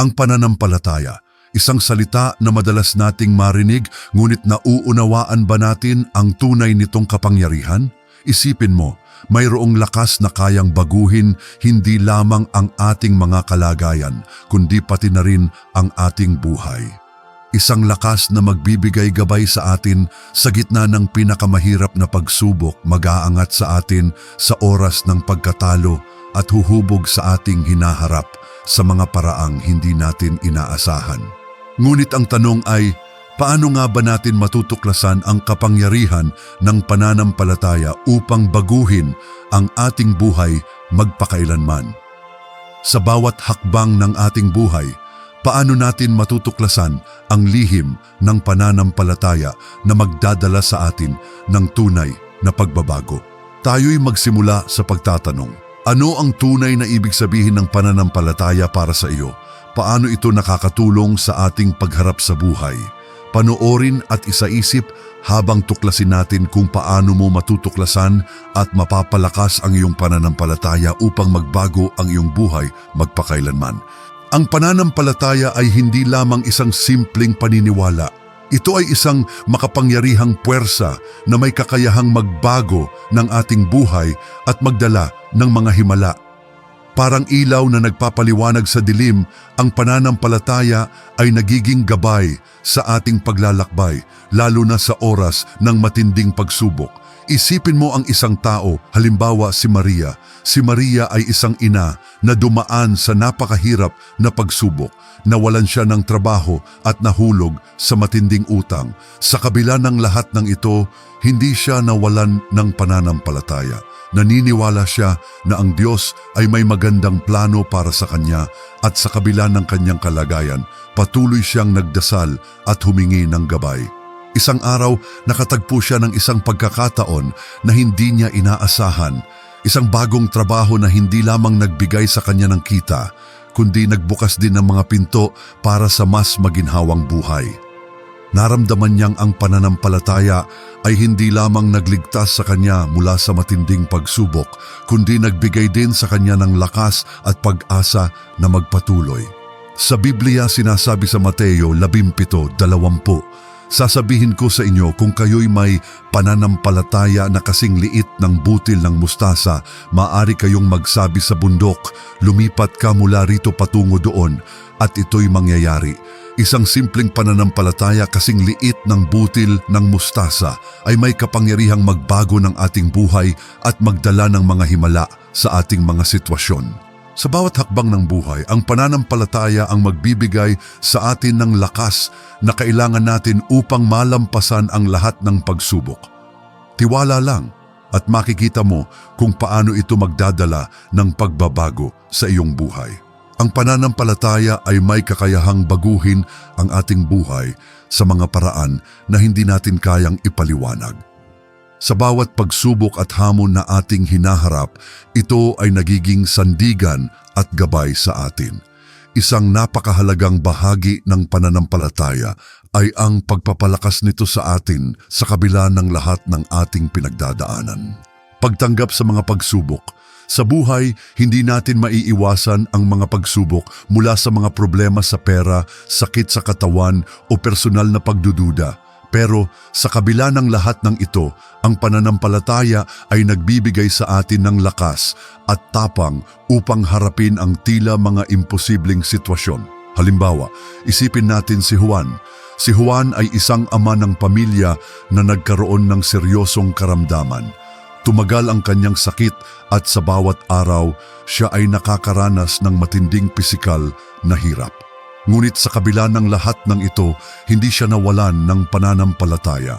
Ang pananampalataya, isang salita na madalas nating marinig ngunit nauunawaan ba natin ang tunay nitong kapangyarihan? Isipin mo, mayroong lakas na kayang baguhin hindi lamang ang ating mga kalagayan, kundi pati na rin ang ating buhay. Isang lakas na magbibigay gabay sa atin sa gitna ng pinakamahirap na pagsubok mag-aangat sa atin sa oras ng pagkatalo at huhubog sa ating hinaharap sa mga paraang hindi natin inaasahan. Ngunit ang tanong ay, paano nga ba natin matutuklasan ang kapangyarihan ng pananampalataya upang baguhin ang ating buhay magpakailanman? Sa bawat hakbang ng ating buhay, paano natin matutuklasan ang lihim ng pananampalataya na magdadala sa atin ng tunay na pagbabago? Tayo'y magsimula sa pagtatanong, ano ang tunay na ibig sabihin ng pananampalataya para sa iyo? Paano ito nakakatulong sa ating pagharap sa buhay? Panoorin at isaisip habang tuklasin natin kung paano mo matutuklasan at mapapalakas ang iyong pananampalataya upang magbago ang iyong buhay magpakailanman. Ang pananampalataya ay hindi lamang isang simpleng paniniwala. Ito ay isang makapangyarihang puwersa na may kakayahang magbago ng ating buhay at magdala ng mga himala. Parang ilaw na nagpapaliwanag sa dilim, ang pananampalataya ay nagiging gabay sa ating paglalakbay, lalo na sa oras ng matinding pagsubok. Isipin mo ang isang tao, halimbawa si Maria. Si Maria ay isang ina na dumaan sa napakahirap na pagsubok. Nawalan siya ng trabaho at nahulog sa matinding utang. Sa kabila ng lahat ng ito, hindi siya nawalan ng pananampalataya. Naniniwala siya na ang Diyos ay may magandang plano para sa kanya at sa kabila ng kanyang kalagayan, patuloy siyang nagdasal at humingi ng gabay. Isang araw, nakatagpo siya ng isang pagkakataon na hindi niya inaasahan. Isang bagong trabaho na hindi lamang nagbigay sa kanya ng kita, kundi nagbukas din ng mga pinto para sa mas maginhawang buhay. Naramdaman niyang ang pananampalataya ay hindi lamang nagligtas sa kanya mula sa matinding pagsubok, kundi nagbigay din sa kanya ng lakas at pag-asa na magpatuloy. Sa Biblia sinasabi sa Mateo 17:20, Sasabihin ko sa inyo kung kayo'y may pananampalataya na kasing liit ng butil ng mustasa, maaari kayong magsabi sa bundok, lumipat ka mula rito patungo doon, at ito'y mangyayari. Isang simpleng pananampalataya kasing liit ng butil ng mustasa ay may kapangyarihang magbago ng ating buhay at magdala ng mga himala sa ating mga sitwasyon. Sa bawat hakbang ng buhay, ang pananampalataya ang magbibigay sa atin ng lakas na kailangan natin upang malampasan ang lahat ng pagsubok. Tiwala lang at makikita mo kung paano ito magdadala ng pagbabago sa iyong buhay. Ang pananampalataya ay may kakayahang baguhin ang ating buhay sa mga paraan na hindi natin kayang ipaliwanag. Sa bawat pagsubok at hamon na ating hinaharap, ito ay nagiging sandigan at gabay sa atin. Isang napakahalagang bahagi ng pananampalataya ay ang pagpapalakas nito sa atin sa kabila ng lahat ng ating pinagdadaanan. Pagtanggap sa mga pagsubok, sa buhay, hindi natin maiiwasan ang mga pagsubok mula sa mga problema sa pera, sakit sa katawan o personal na pagdududa. Pero sa kabila ng lahat ng ito, ang pananampalataya ay nagbibigay sa atin ng lakas at tapang upang harapin ang tila mga imposibleng sitwasyon. Halimbawa, isipin natin si Juan. Si Juan ay isang ama ng pamilya na nagkaroon ng seryosong karamdaman. Tumagal ang kanyang sakit at sa bawat araw, siya ay nakakaranas ng matinding pisikal na hirap. Ngunit sa kabila ng lahat ng ito, hindi siya nawalan ng pananampalataya.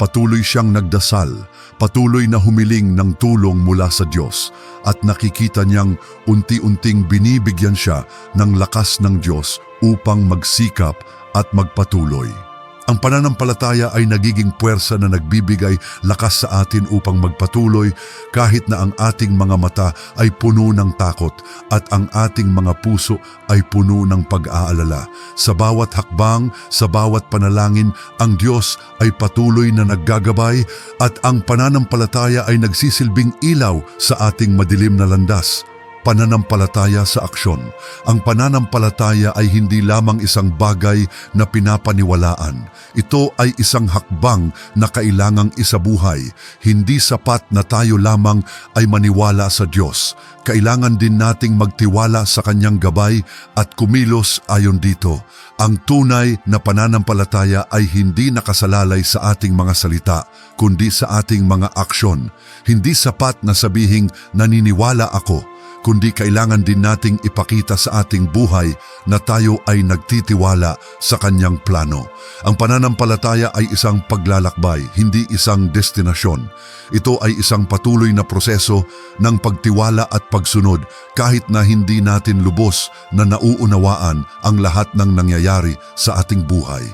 Patuloy siyang nagdasal, patuloy na humiling ng tulong mula sa Diyos at nakikita niyang unti-unting binibigyan siya ng lakas ng Diyos upang magsikap at magpatuloy. Ang pananampalataya ay nagiging puwersa na nagbibigay lakas sa atin upang magpatuloy kahit na ang ating mga mata ay puno ng takot at ang ating mga puso ay puno ng pag-aalala. Sa bawat hakbang, sa bawat panalangin, ang Diyos ay patuloy na naggagabay at ang pananampalataya ay nagsisilbing ilaw sa ating madilim na landas. Pananampalataya sa aksyon. Ang pananampalataya ay hindi lamang isang bagay na pinapaniwalaan. Ito ay isang hakbang na kailangang isabuhay. Hindi sapat na tayo lamang ay maniwala sa Diyos. Kailangan din nating magtiwala sa Kanyang gabay at kumilos ayon dito. Ang tunay na pananampalataya ay hindi nakasalalay sa ating mga salita, kundi sa ating mga aksyon. Hindi sapat na sabihing naniniwala ako, kundi kailangan din nating ipakita sa ating buhay na tayo ay nagtitiwala sa kanyang plano. Ang pananampalataya ay isang paglalakbay, hindi isang destinasyon. Ito ay isang patuloy na proseso ng pagtiwala at pagsunod kahit na hindi natin lubos na nauunawaan ang lahat ng nangyayari sa ating buhay.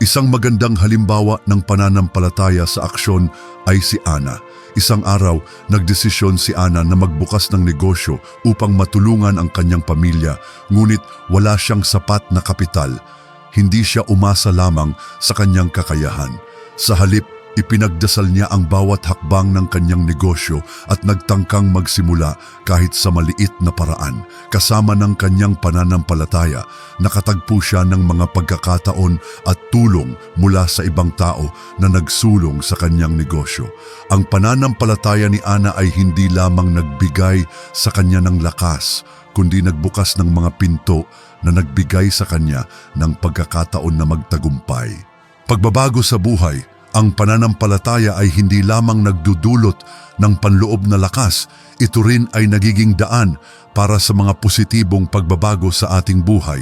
Isang magandang halimbawa ng pananampalataya sa aksyon ay si Ana. Isang araw, nagdesisyon si Ana na magbukas ng negosyo upang matulungan ang kanyang pamilya, ngunit wala siyang sapat na kapital. Hindi siya umasa lamang sa kanyang kakayahan. Sa halip, ipinagdasal niya ang bawat hakbang ng kanyang negosyo at nagtangkang magsimula kahit sa maliit na paraan. Kasama ng kanyang pananampalataya, nakatagpo siya ng mga pagkakataon at tulong mula sa ibang tao na nagsulong sa kanyang negosyo. Ang pananampalataya ni Ana ay hindi lamang nagbigay sa kanya ng lakas, kundi nagbukas ng mga pinto na nagbigay sa kanya ng pagkakataon na magtagumpay. Pagbabago sa buhay, ang pananampalataya ay hindi lamang nagdudulot ng panloob na lakas, ito rin ay nagiging daan para sa mga positibong pagbabago sa ating buhay.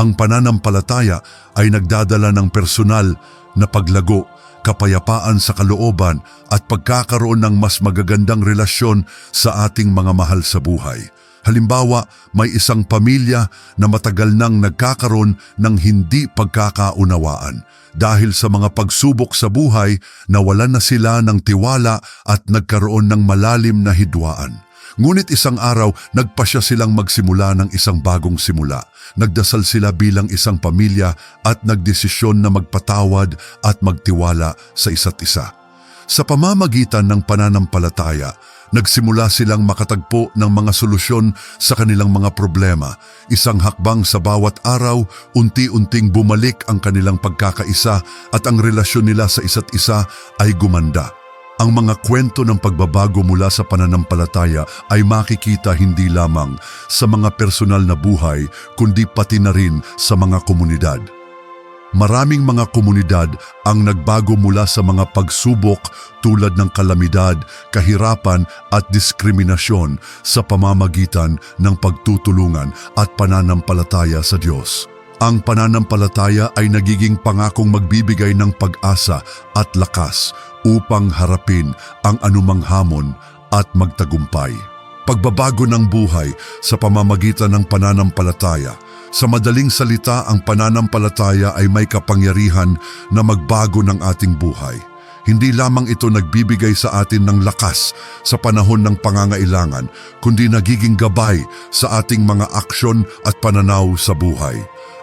Ang pananampalataya ay nagdadala ng personal na paglago, kapayapaan sa kalooban at pagkakaroon ng mas magagandang relasyon sa ating mga mahal sa buhay. Halimbawa, may isang pamilya na matagal nang nagkakaroon ng hindi pagkakaunawaan. Dahil sa mga pagsubok sa buhay, nawalan na sila ng tiwala at nagkaroon ng malalim na hidwaan. Ngunit isang araw, nagpasya silang magsimula ng isang bagong simula. Nagdasal sila bilang isang pamilya at nagdesisyon na magpatawad at magtiwala sa isa't isa. Sa pamamagitan ng pananampalataya, nagsimula silang makatagpo ng mga solusyon sa kanilang mga problema. Isang hakbang sa bawat araw, unti-unting bumalik ang kanilang pagkakaisa at ang relasyon nila sa isa't isa ay gumanda. Ang mga kwento ng pagbabago mula sa pananampalataya ay makikita hindi lamang sa mga personal na buhay kundi pati na rin sa mga komunidad. Maraming mga komunidad ang nagbago mula sa mga pagsubok tulad ng kalamidad, kahirapan at diskriminasyon sa pamamagitan ng pagtutulungan at pananampalataya sa Diyos. Ang pananampalataya ay nagiging pangakong magbibigay ng pag-asa at lakas upang harapin ang anumang hamon at magtagumpay. Pagbabago ng buhay sa pamamagitan ng pananampalataya – sa madaling salita, ang pananampalataya ay may kapangyarihan na magbago ng ating buhay. Hindi lamang ito nagbibigay sa atin ng lakas sa panahon ng pangangailangan, kundi nagiging gabay sa ating mga aksyon at pananaw sa buhay.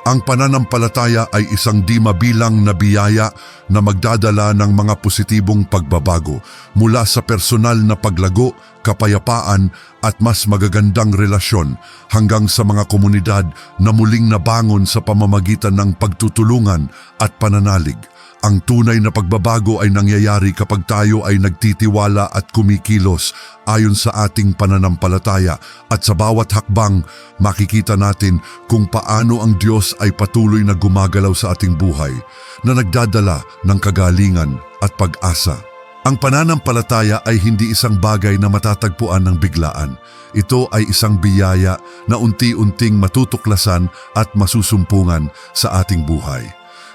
Ang pananampalataya ay isang di mabilang na biyaya na magdadala ng mga positibong pagbabago mula sa personal na paglago, kapayapaan at mas magagandang relasyon hanggang sa mga komunidad na muling nabangon sa pamamagitan ng pagtutulungan at pananalig. Ang tunay na pagbabago ay nangyayari kapag tayo ay nagtitiwala at kumikilos ayon sa ating pananampalataya at sa bawat hakbang makikita natin kung paano ang Diyos ay patuloy na gumagalaw sa ating buhay na nagdadala ng kagalingan at pag-asa. Ang pananampalataya ay hindi isang bagay na matatagpuan ng biglaan. Ito ay isang biyaya na unti-unting matutuklasan at masusumpungan sa ating buhay.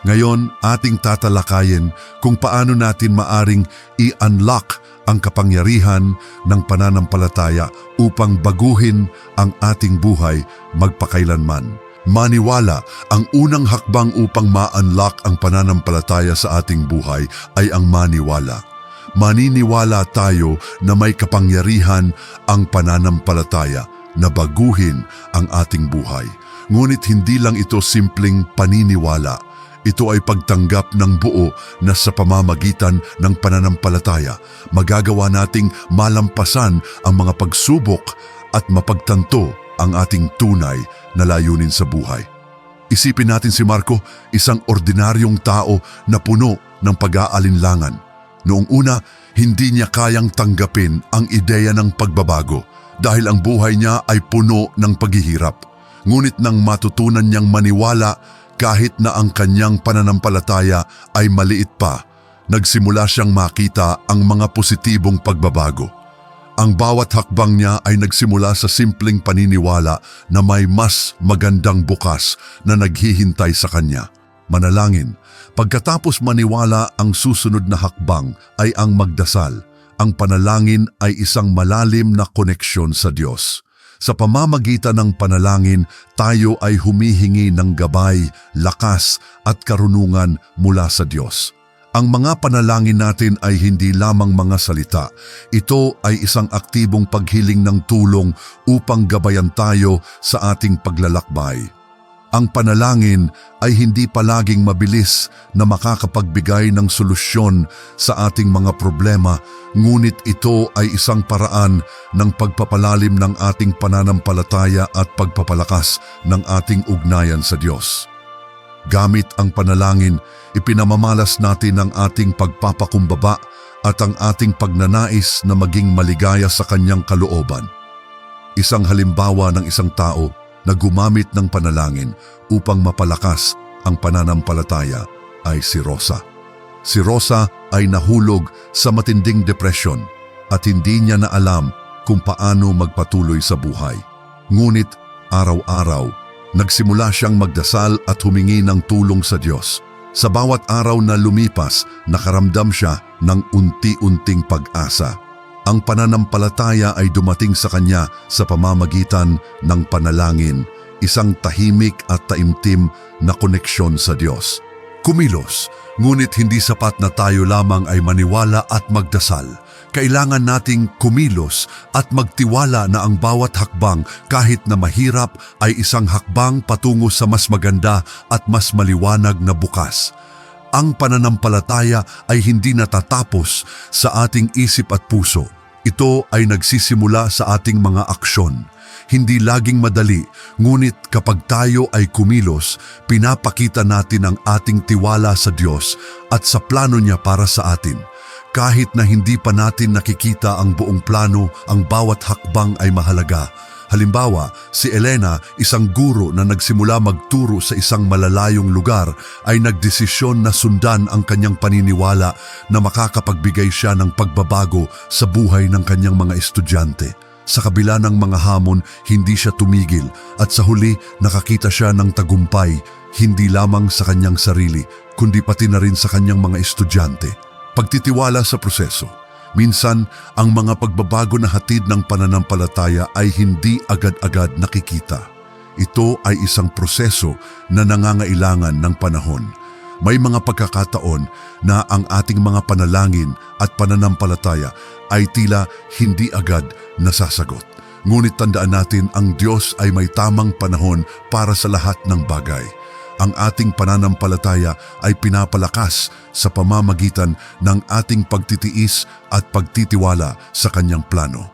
Ngayon, ating tatalakayin kung paano natin maaring i-unlock ang kapangyarihan ng pananampalataya upang baguhin ang ating buhay magpakailanman. Maniwala, ang unang hakbang upang ma-unlock ang pananampalataya sa ating buhay ay ang maniwala. Maniniwala tayo na may kapangyarihan ang pananampalataya na baguhin ang ating buhay. Ngunit hindi lang ito simpleng paniniwala – ito ay pagtanggap ng buo na sa pamamagitan ng pananampalataya, magagawa nating malampasan ang mga pagsubok at mapagtanto ang ating tunay na layunin sa buhay. Isipin natin si Marco, isang ordinaryong tao na puno ng pag-aalinlangan. Noong una, hindi niya kayang tanggapin ang ideya ng pagbabago dahil ang buhay niya ay puno ng paghihirap. Ngunit nang matutunan niyang maniwala kahit na ang kanyang pananampalataya ay maliit pa, nagsimula siyang makita ang mga positibong pagbabago. Ang bawat hakbang niya ay nagsimula sa simpleng paniniwala na may mas magandang bukas na naghihintay sa kanya. Manalangin, pagkatapos maniwala ang susunod na hakbang ay ang magdasal. Ang panalangin ay isang malalim na koneksyon sa Diyos. Sa pamamagitan ng panalangin, tayo ay humihingi ng gabay, lakas at karunungan mula sa Diyos. Ang mga panalangin natin ay hindi lamang mga salita. Ito ay isang aktibong paghiling ng tulong upang gabayan tayo sa ating paglalakbay. Ang panalangin ay hindi palaging mabilis na makakapagbigay ng solusyon sa ating mga problema, ngunit ito ay isang paraan ng pagpapalalim ng ating pananampalataya at pagpapalakas ng ating ugnayan sa Diyos. Gamit ang panalangin, ipinamamalas natin ang ating pagpapakumbaba at ang ating pagnanais na maging maligaya sa kanyang kalooban. Isang halimbawa ng isang tao na gumamit ng panalangin upang mapalakas ang pananampalataya ay si Rosa. Si Rosa ay nahulog sa matinding depresyon at hindi niya na alam kung paano magpatuloy sa buhay. Ngunit araw-araw, nagsimula siyang magdasal at humingi ng tulong sa Diyos. Sa bawat araw na lumipas, nakaramdam siya ng unti-unting pag-asa. Ang pananampalataya ay dumating sa kanya sa pamamagitan ng panalangin, isang tahimik at taimtim na koneksyon sa Diyos. Kumilos, ngunit hindi sapat na tayo lamang ay maniwala at magdasal. Kailangan nating kumilos at magtiwala na ang bawat hakbang kahit na mahirap ay isang hakbang patungo sa mas maganda at mas maliwanag na bukas. Ang pananampalataya ay hindi natatapos sa ating isip at puso. Ito ay nagsisimula sa ating mga aksyon. Hindi laging madali, ngunit kapag tayo ay kumilos, pinapakita natin ang ating tiwala sa Diyos at sa plano niya para sa atin. Kahit na hindi pa natin nakikita ang buong plano, ang bawat hakbang ay mahalaga. Halimbawa, si Elena, isang guro na nagsimula magturo sa isang malalayong lugar, ay nagdesisyon na sundan ang kanyang paniniwala na makakapagbigay siya ng pagbabago sa buhay ng kanyang mga estudyante. Sa kabila ng mga hamon, hindi siya tumigil at sa huli nakakita siya ng tagumpay, hindi lamang sa kanyang sarili, kundi pati na rin sa kanyang mga estudyante. Pagtitiwala sa proseso. Minsan, ang mga pagbabago na hatid ng pananampalataya ay hindi agad-agad nakikita. Ito ay isang proseso na nangangailangan ng panahon. May mga pagkakataon na ang ating mga panalangin at pananampalataya ay tila hindi agad nasasagot. Ngunit tandaan natin ang Diyos ay may tamang panahon para sa lahat ng bagay ang ating pananampalataya ay pinapalakas sa pamamagitan ng ating pagtitiis at pagtitiwala sa kanyang plano.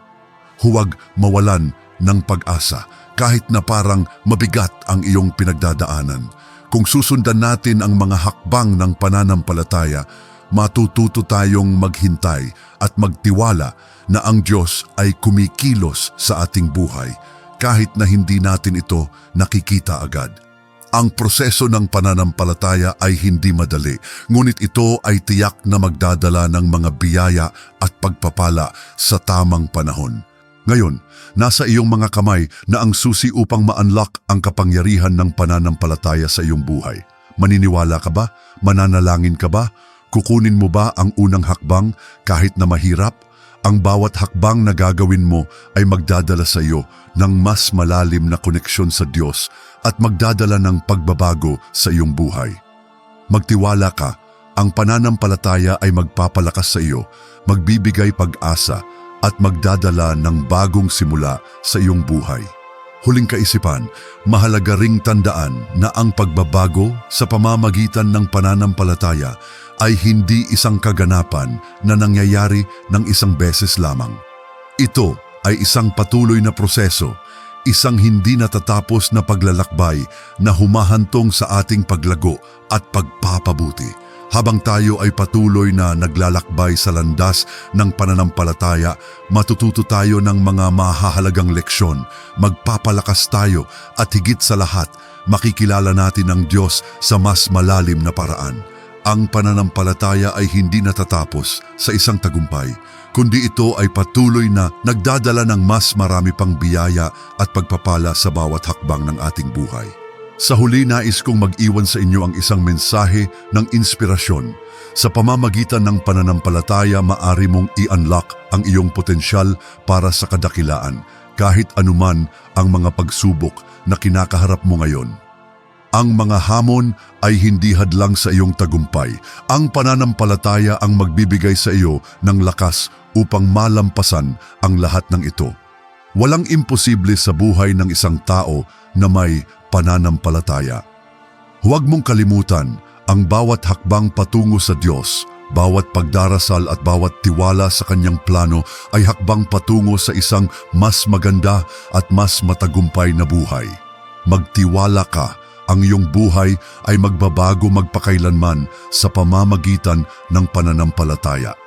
Huwag mawalan ng pag-asa kahit na parang mabigat ang iyong pinagdadaanan. Kung susundan natin ang mga hakbang ng pananampalataya, matututo tayong maghintay at magtiwala na ang Diyos ay kumikilos sa ating buhay kahit na hindi natin ito nakikita agad. Ang proseso ng pananampalataya ay hindi madali, ngunit ito ay tiyak na magdadala ng mga biyaya at pagpapala sa tamang panahon. Ngayon, nasa iyong mga kamay na ang susi upang ma-unlock ang kapangyarihan ng pananampalataya sa iyong buhay. Maniniwala ka ba? Mananalangin ka ba? Kukunin mo ba ang unang hakbang kahit na mahirap? Ang bawat hakbang na gagawin mo ay magdadala sa iyo ng mas malalim na koneksyon sa Diyos at magdadala ng pagbabago sa iyong buhay. Magtiwala ka, ang pananampalataya ay magpapalakas sa iyo, magbibigay pag-asa at magdadala ng bagong simula sa iyong buhay. Huling kaisipan, mahalaga ring tandaan na ang pagbabago sa pamamagitan ng pananampalataya ay hindi isang kaganapan na nangyayari ng isang beses lamang. Ito ay isang patuloy na proseso, isang hindi natatapos na paglalakbay na humahantong sa ating paglago at pagpapabuti. Habang tayo ay patuloy na naglalakbay sa landas ng pananampalataya, matututo tayo ng mga mahahalagang leksyon, magpapalakas tayo at higit sa lahat, makikilala natin ang Diyos sa mas malalim na paraan. Ang pananampalataya ay hindi natatapos sa isang tagumpay, kundi ito ay patuloy na nagdadala ng mas marami pang biyaya at pagpapala sa bawat hakbang ng ating buhay. Sa huli nais kong mag-iwan sa inyo ang isang mensahe ng inspirasyon. Sa pamamagitan ng pananampalataya, maari mong i-unlock ang iyong potensyal para sa kadakilaan, kahit anuman ang mga pagsubok na kinakaharap mo ngayon. Ang mga hamon ay hindi hadlang sa iyong tagumpay. Ang pananampalataya ang magbibigay sa iyo ng lakas upang malampasan ang lahat ng ito. Walang imposible sa buhay ng isang tao na may pananampalataya. Huwag mong kalimutan ang bawat hakbang patungo sa Diyos, bawat pagdarasal at bawat tiwala sa Kanyang plano ay hakbang patungo sa isang mas maganda at mas matagumpay na buhay. Magtiwala ka, ang iyong buhay ay magbabago magpakailanman sa pamamagitan ng pananampalataya.